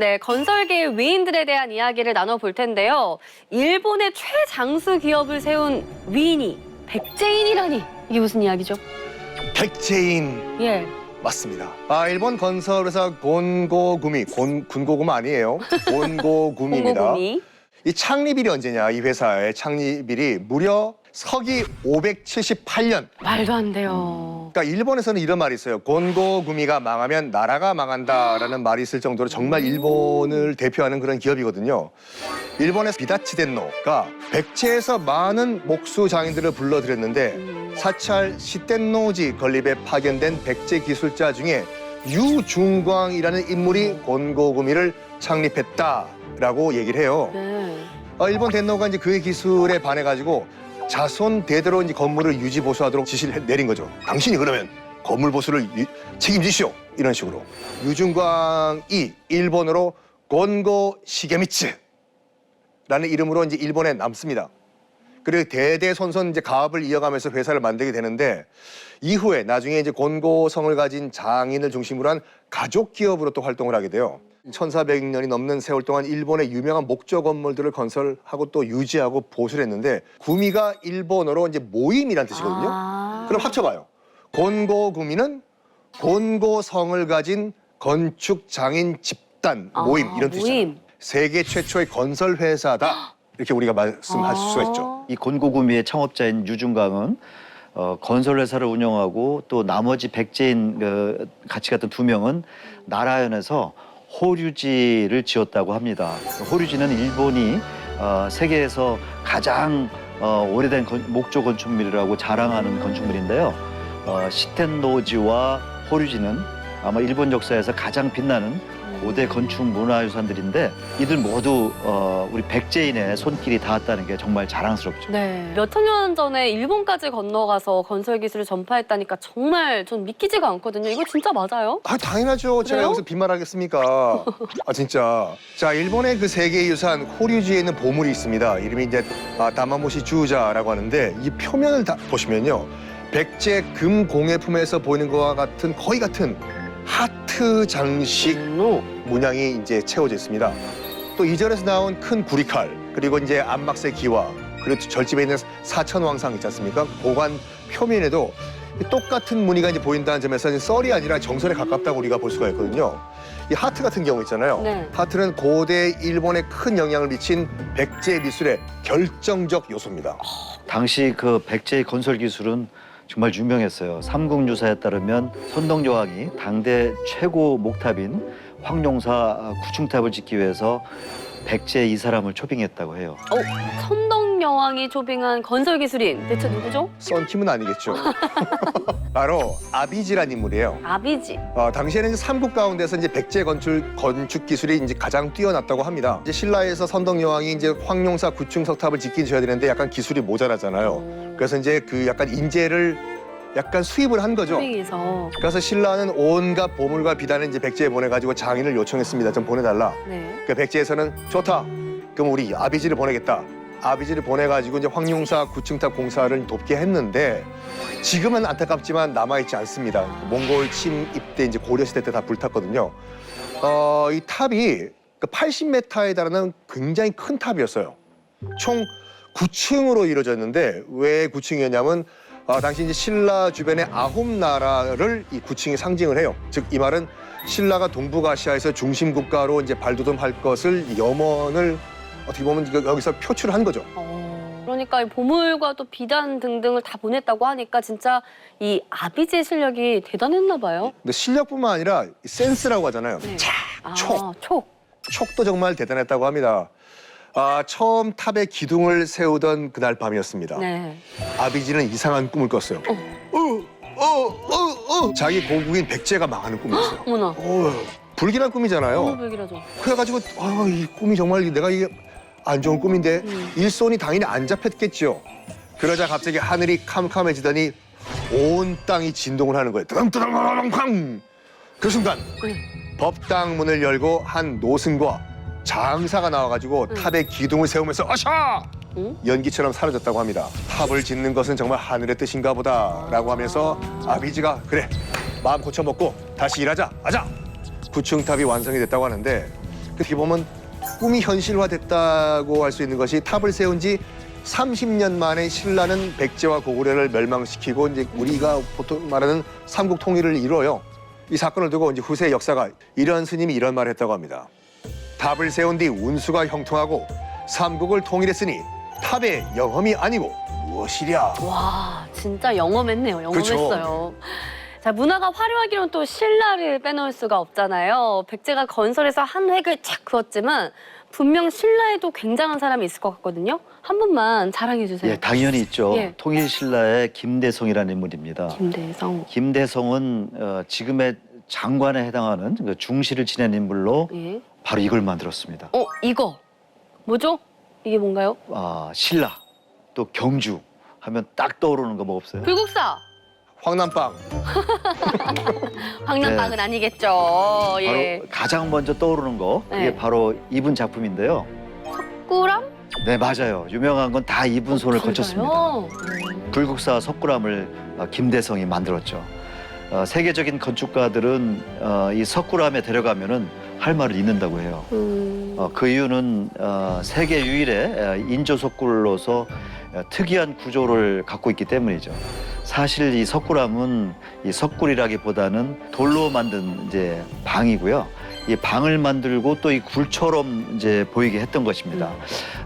네, 건설계 위인들에 대한 이야기를 나눠볼 텐데요. 일본의 최장수 기업을 세운 위인이 백제인이라니 이게 무슨 이야기죠? 백제인 예. 맞습니다. 아 일본 건설회사 곤고구미 곤 군고구마 아니에요. 곤고구미입니다. 공고구미. 이 창립일이 언제냐? 이 회사의 창립일이 무려 서기 578년. 말도 안 돼요. 그러니까 일본에서는 이런 말이 있어요. 곤고구미가 망하면 나라가 망한다라는 말이 있을 정도로 정말 일본을 대표하는 그런 기업이거든요. 일본의 비다치덴노가 백제에서 많은 목수 장인들을 불러들였는데 음. 사찰 시텐노지 건립에 파견된 백제 기술자 중에 유중광이라는 인물이 곤고구미를 창립했다라고 얘기를 해요. 네. 어, 일본 덴노가 이제 그의 기술에 반해가지고 자손 대대로 이제 건물을 유지 보수하도록 지시를 해- 내린 거죠. 당신이 그러면 건물 보수를 유- 책임지시오 이런 식으로 유중광이 일본어로 곤고 시게미츠라는 이름으로 이제 일본에 남습니다. 그리고 대대손손 이제 가업을 이어가면서 회사를 만들게 되는데 이후에 나중에 이제 곤고성을 가진 장인을 중심으로 한 가족 기업으로 또 활동을 하게 돼요. 1400년이 넘는 세월 동안 일본의 유명한 목조 건물들을 건설하고 또 유지하고 보수를 했는데 구미가 일본어로 이제 모임이란 뜻이거든요. 아. 그럼 합쳐봐요. 곤고구미는 곤고성을 가진 건축 장인 집단 아, 모임 이런 뜻이죠. 모임. 세계 최초의 건설 회사다 이렇게 우리가 말씀할 수가 있죠. 이 곤고구미의 창업자인 유중강은 어, 건설회사를 운영하고 또 나머지 백제인 그, 같이 갔던 두 명은 나라현에서 호류지를 지었다고 합니다. 호류지는 일본이 어, 세계에서 가장 어, 오래된 건- 목조 건축물이라고 자랑하는 건축물인데요. 어, 시텐노지와 호류지는 아마 일본 역사에서 가장 빛나는 고대 건축 문화유산들인데 이들 모두 어, 우리 백제인의 손길이 닿았다는 게 정말 자랑스럽죠. 네. 몇천 년 전에 일본까지 건너가서 건설 기술을 전파했다니까 정말 전 믿기지가 않거든요. 이거 진짜 맞아요? 아 당연하죠. 제가 그래요? 여기서 빈말하겠습니까? 아 진짜. 자 일본의 그 세계 유산 호류지에 있는 보물이 있습니다. 이름이 이제 아, 다마모시 주자라고 하는데 이 표면을 다 보시면요. 백제 금 공예품에서 보이는 것과 같은 거의 같은 하트 장식 문양이 이제 채워져 있습니다. 또 이절에서 나온 큰 구리칼 그리고 이제 안막새 기와 그리고 절집에 있는 사천왕상 있지 않습니까? 보관 표면에도 똑같은 무늬가 이제 보인다는 점에서 썰이 아니라 정설에 가깝다고 우리가 볼 수가 있거든요. 이 하트 같은 경우 있잖아요. 네. 하트는 고대 일본에 큰 영향을 미친 백제 미술의 결정적 요소입니다. 당시 그 백제의 건설 기술은 정말 유명했어요. 삼국유사에 따르면 선덕여왕이 당대 최고 목탑인 황룡사 구층탑을 짓기 위해서 백제 이 사람을 초빙했다고 해요. 어, 선덕 여왕이 초빙한 건설 기술인 대체 누구죠? 썬킴은 아니겠죠. 바로 아비지란 인물이에요. 아비지. 어, 당시에는 삼국 가운데서 이제 백제 건축 건축 기술이 이제 가장 뛰어났다고 합니다. 이제 신라에서 선덕 여왕이 이제 황룡사 구층 석탑을 짓긴 줘야 되는데 약간 기술이 모자라잖아요. 음, 그래서 이제 그 약간 인재를 약간 수입을 한 거죠. 초빙해서. 그래서 신라는 온갖 보물과 비단을 이제 백제에 보내가지고 장인을 요청했습니다. 좀 보내달라. 네. 그 백제에서는 좋다. 그럼 우리 아비지를 보내겠다. 아비지를 보내가지고 이제 황룡사 구층탑 공사를 돕게 했는데 지금은 안타깝지만 남아있지 않습니다. 몽골 침입 때 이제 고려 시대 때 다 불탔거든요. 어, 이 탑이 그 80m에 달하는 굉장히 큰 탑이었어요. 총 9층으로 이루어졌는데 왜 9층이었냐면 아, 당시 이제 신라 주변의 아홉 나라를 이 9층이 상징을 해요. 즉 이 말은 신라가 동북아시아에서 중심 국가로 이제 발돋움할 것을 염원을 어떻게 보면 이거 여기서 표출한 거죠. 어, 그러니까 이 보물과 또 비단 등등을 다 보냈다고 하니까 진짜 이 아비지의 실력이 대단했나 봐요. 근데 실력뿐만 아니라 이 센스라고 하잖아요. 네. 차, 아, 촉, 촉. 촉도 정말 대단했다고 합니다. 아, 처음 탑에 기둥을 세우던 그날 밤이었습니다. 네. 아비지는 이상한 꿈을 꿨어요. 어, 어, 어, 어. 자기 고국인 백제가 망하는 꿈이었어요. 어머나. 어, 불길한 꿈이잖아요. 너무 불길하죠. 그래가지고 아, 이 꿈이 정말 내가 이게 안 좋은 꿈인데 음. 일손이 당연히 안 잡혔겠죠. 그러자 갑자기 하늘이 캄캄해지더니 온 땅이 진동을 하는 거예요. 뜨렁뜨렁렁쾅. 그 순간 네. 법당 문을 열고 한 노승과 장사가 나와가지고 응. 탑에 기둥을 세우면서 아샤 응? 연기처럼 사라졌다고 합니다. 탑을 짓는 것은 정말 하늘의 뜻인가 보다라고 하면서 아비지가 그래 마음 고쳐먹고 다시 일하자 아자 구층탑이 완성이 됐다고 하는데 어떻게 보면 꿈이 현실화됐다고 할 수 있는 것이 탑을 세운 지 30년 만에 신라는 백제와 고구려를 멸망시키고 이제 우리가 보통 말하는 삼국 통일을 이뤄요. 이 사건을 두고 이제 후세 역사가 이런 스님이 이런 말을 했다고 합니다. 탑을 세운 뒤 운수가 형통하고 삼국을 통일했으니 탑의 영험이 아니고 무엇이랴. 와, 진짜 영험했네요. 영험했어요. 자, 문화가 화려하기로는 또 신라를 빼놓을 수가 없잖아요. 백제가 건설해서 한 획을 착 그었지만 분명 신라에도 굉장한 사람이 있을 것 같거든요. 한 분만 자랑해 주세요. 예, 당연히 있죠. 예. 통일 신라의 김대성이라는 인물입니다. 김대성. 김대성은 어, 지금의 장관에 해당하는 그 중시를 지낸 인물로 예. 바로 이걸 만들었습니다. 어, 이거 뭐죠? 이게 뭔가요? 아, 신라 또 경주 하면 딱 떠오르는 거 뭐 없어요? 불국사. 황남빵. 황남빵은 네. 아니겠죠. 예. 바로 가장 먼저 떠오르는 거 그게 네. 바로 이분 작품인데요. 꾸람? 네 맞아요. 유명한 건 다 이분 손을 거쳤습니다. 맞아요. 불국사 석굴암을 어, 김대성이 만들었죠. 어, 세계적인 건축가들은 어, 이 석굴암에 데려가면은 할 말을 잊는다고 해요. 음. 어, 그 이유는 어, 세계 유일의 어, 인조 석굴로서 어, 특이한 구조를 갖고 있기 때문이죠. 사실 이 석굴암은 이 석굴이라기보다는 돌로 만든 이제 방이고요. 이 방을 만들고 또 이 굴처럼 이제 보이게 했던 것입니다.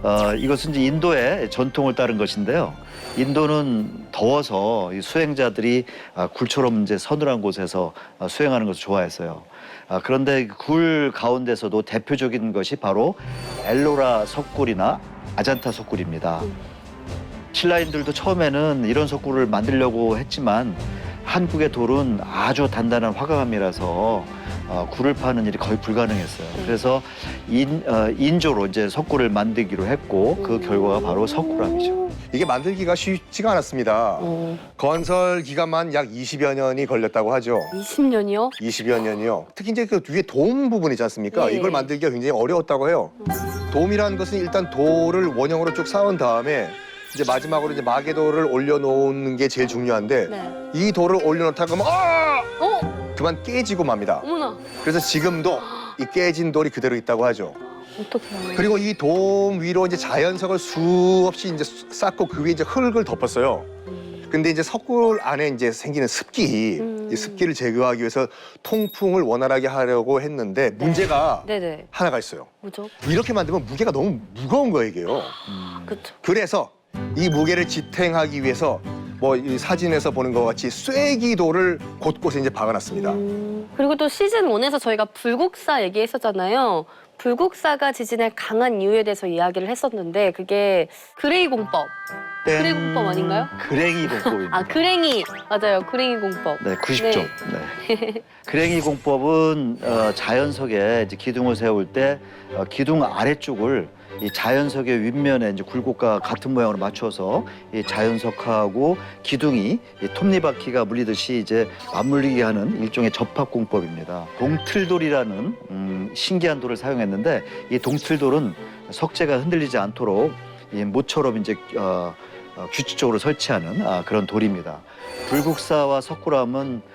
어, 이것은 이제 인도의 전통을 따른 것인데요. 인도는 더워서 이 수행자들이 아, 굴처럼 이제 서늘한 곳에서 아, 수행하는 것을 좋아했어요. 아, 그런데 굴 가운데서도 대표적인 것이 바로 엘로라 석굴이나 아잔타 석굴입니다. 음. 신라인들도 처음에는 이런 석굴을 만들려고 했지만 한국의 돌은 아주 단단한 화강암이라서 어, 굴을 파는 일이 거의 불가능했어요. 네. 그래서 인, 어, 인조로 이제 석굴을 만들기로 했고 그 결과가 바로 석굴암이죠. 이게 만들기가 쉽지가 않았습니다. 어, 건설 기간만 약 20여 년이 걸렸다고 하죠. 20년이요? 20여 년이요. 특히 이제 그 위에 돔 부분 있지 않습니까? 네. 이걸 만들기가 굉장히 어려웠다고 해요. 돔이라는 것은 일단 돌을 원형으로 쭉 쌓은 다음에 이제 마지막으로 이제 마개돌을 올려놓는 게 제일 중요한데 네. 이 돌을 올려놓다 그러면 아! 어, 그만 깨지고 맙니다. 어머나. 그래서 지금도 이 깨진 돌이 그대로 있다고 하죠. 어떡해요. 그리고 이 돔 위로 이제 자연석을 수없이 이제 쌓고 그 위에 이제 흙을 덮었어요. 음. 근데 이제 석굴 안에 이제 생기는 습기, 음. 이 습기를 제거하기 위해서 통풍을 원활하게 하려고 했는데 문제가 네네. 하나가 있어요. 뭐죠? 이렇게 만들면 무게가 너무 무거운 거예요, 이게요. 음. 그쵸. 그래서 이 무게를 지탱하기 위해서 뭐 이 사진에서 보는 것 같이 쐐기돌을 곳곳에 이제 박아놨습니다. 음, 그리고 또 시즌 1에서 저희가 불국사 얘기했었잖아요. 불국사가 지진에 강한 이유에 대해서 이야기를 했었는데 그게 그레이 공법. 땡. 그레이 공법 아닌가요? 그랭이 공법입니다. 아, 그랭이. 맞아요. 그랭이 공법. 네, 90점. 네. 그랭이 공법은 어, 자연석에 이제 기둥을 세울 때 어, 기둥 아래쪽을 이 자연석의 윗면에 이제 굴곡과 같은 모양으로 맞춰서 이 자연석하고 기둥이 이 톱니바퀴가 물리듯이 이제 맞물리게 하는 일종의 접합 공법입니다. 동틀돌이라는 음, 신기한 돌을 사용했는데 이 동틀돌은 석재가 흔들리지 않도록 이 모처럼 이제 어, 어, 규칙적으로 설치하는 아, 그런 돌입니다. 불국사와 석굴암은 어,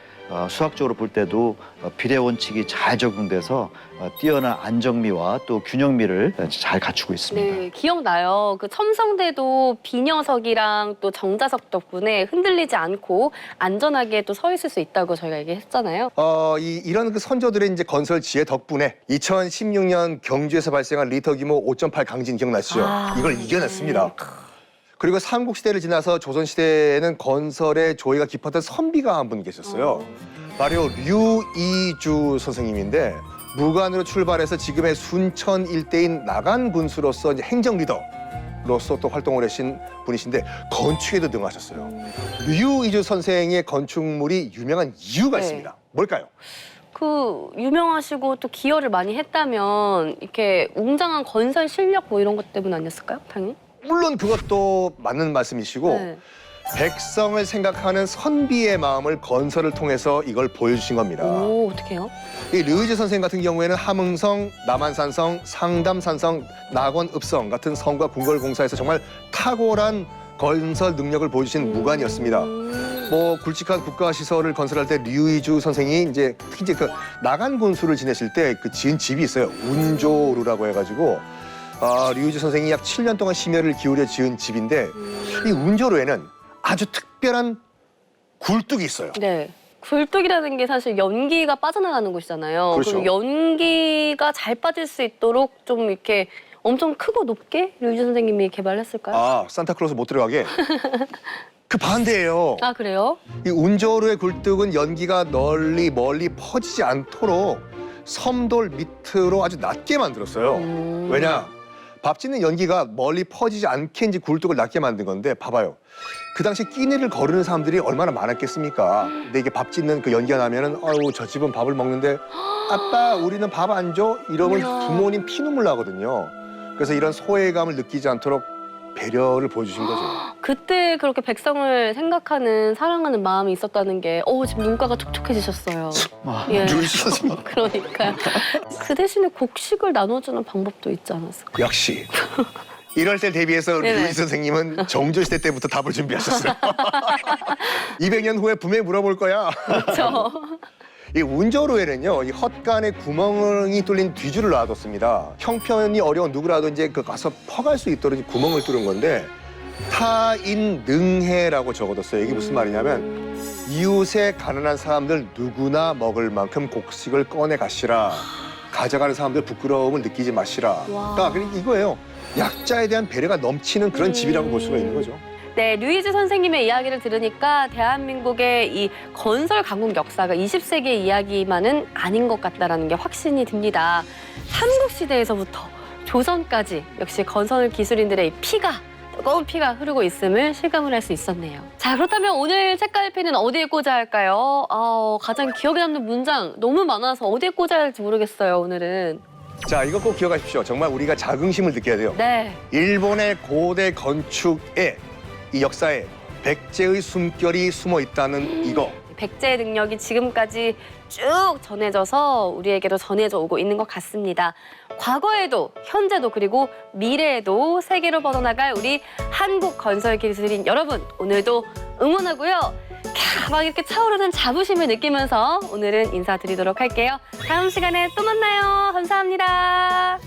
수학적으로 볼 때도 어, 비례 원칙이 잘 적용돼서 어, 뛰어난 안정미와 또 균형미를 잘 갖추고 있습니다. 네, 기억나요. 그 첨성대도 비녀석이랑 또 정자석 덕분에 흔들리지 않고 안전하게 또 서 있을 수 있다고 저희가 얘기했잖아요. 어, 이, 이런 그 선조들의 이제 건설 지혜 덕분에 2016년 경주에서 발생한 리터 규모 5.8 강진 기억나시죠? 아, 이걸 네. 이겨냈습니다. 그리고 삼국시대를 지나서 조선시대에는 건설의 조예가 깊었던 선비가 한 분 계셨어요. 바로 류이주 선생님인데 무관으로 출발해서 지금의 순천 일대인 나간 군수로서 이제 행정 리더로서 또 활동을 하신 분이신데 건축에도 능하셨어요. 류이주 선생의 건축물이 유명한 이유가 네. 있습니다. 뭘까요? 그 유명하시고 또 기여를 많이 했다면 이렇게 웅장한 건설 실력 뭐 이런 것 때문 아니었을까요? 당연히. 물론 그것도 맞는 말씀이시고 네. 백성을 생각하는 선비의 마음을 건설을 통해서 이걸 보여주신 겁니다. 오, 어떡해요? 이 류이지 선생 같은 경우에는 함흥성, 남한산성, 상담산성, 낙원읍성 같은 성과 궁궐공사에서 정말 탁월한 건설 능력을 보여주신 무관이었습니다. 음. 뭐 굵직한 국가 시설을 건설할 때 류이주 선생이 이제 특히 이제 그 나간 군수를 지내실 때 그 지은 집이 있어요. 운조루라고 해가지고 아, 류이주 선생이 약 7년 동안 심혈을 기울여 지은 집인데 이 운조루에는 아주 특별한 굴뚝이 있어요. 네. 굴뚝이라는 게 사실 연기가 빠져나가는 곳이잖아요. 그렇죠. 럼 연기가 잘 빠질 수 있도록 좀 이렇게 엄청 크고 높게 류지 선생님이 개발했을까요? 아 산타클로스 못 들어가게. 그 반대예요. 아, 그래요? 이 운조루의 굴뚝은 연기가 널리 멀리 퍼지지 않도록 섬돌 밑으로 아주 낮게 만들었어요. 음. 왜냐? 밥 짓는 연기가 멀리 퍼지지 않게 이제 굴뚝을 낮게 만든 건데 봐봐요. 그 당시 끼니를 거르는 사람들이 얼마나 많았겠습니까? 근데 이게 밥 짓는 그 연기가 나면은 아유 저 집은 밥을 먹는데 아빠 우리는 밥 안 줘? 이러면 이야. 부모님 피눈물 나거든요. 그래서 이런 소외감을 느끼지 않도록 배려를 보여주신 거죠. 그때 그렇게 백성을 생각하는 사랑하는 마음이 있었다는 게, 어, 지금 눈가가 촉촉해지셨어요. 아, 예. 선생님. 그러니까요. 그 대신에 곡식을 나눠주는 방법도 있지 않았을까? 역시 이럴 때 대비해서 네네. 루이 선생님은 정조시대 때부터 답을 준비하셨어요. 200년 후에 분명히 물어볼 거야. 그렇죠. 이 운조로에는요, 이 헛간에 구멍이 뚫린 뒤줄을 놔뒀습니다. 형편이 어려운 누구라도 이제 그 가서 퍼갈 수 있도록 이 구멍을 뚫은 건데 타인능해라고 적어뒀어요. 이게 무슨 말이냐면 이웃의 가난한 사람들 누구나 먹을 만큼 곡식을 꺼내 가시라. 가져가는 사람들 부끄러움을 느끼지 마시라. 와. 그러니까 그냥 이거예요. 약자에 대한 배려가 넘치는 그런 음. 집이라고 볼 수가 있는 거죠. 네, 류이즈 선생님의 이야기를 들으니까 대한민국의 이 건설 강국 역사가 20세기 이야기만은 아닌 것 같다라는 게 확신이 듭니다. 삼국 시대에서부터 조선까지 역시 건설 기술인들의 피가 뜨거운 피가 흐르고 있음을 실감을 할 수 있었네요. 자, 그렇다면 오늘 책갈피는 어디에 꽂아야 할까요? 아, 가장 기억에 남는 문장 너무 많아서 어디에 꽂아야 할지 모르겠어요, 오늘은. 자, 이거 꼭 기억하십시오. 정말 우리가 자긍심을 느껴야 돼요. 네. 일본의 고대 건축에 이 역사에 백제의 숨결이 숨어 있다는 이거. 백제의 능력이 지금까지 쭉 전해져서 우리에게도 전해져 오고 있는 것 같습니다. 과거에도 현재도 그리고 미래에도 세계로 뻗어나갈 우리 한국 건설 기술인 여러분 오늘도 응원하고요. 캬, 막 이렇게 차오르는 자부심을 느끼면서 오늘은 인사드리도록 할게요. 다음 시간에 또 만나요. 감사합니다.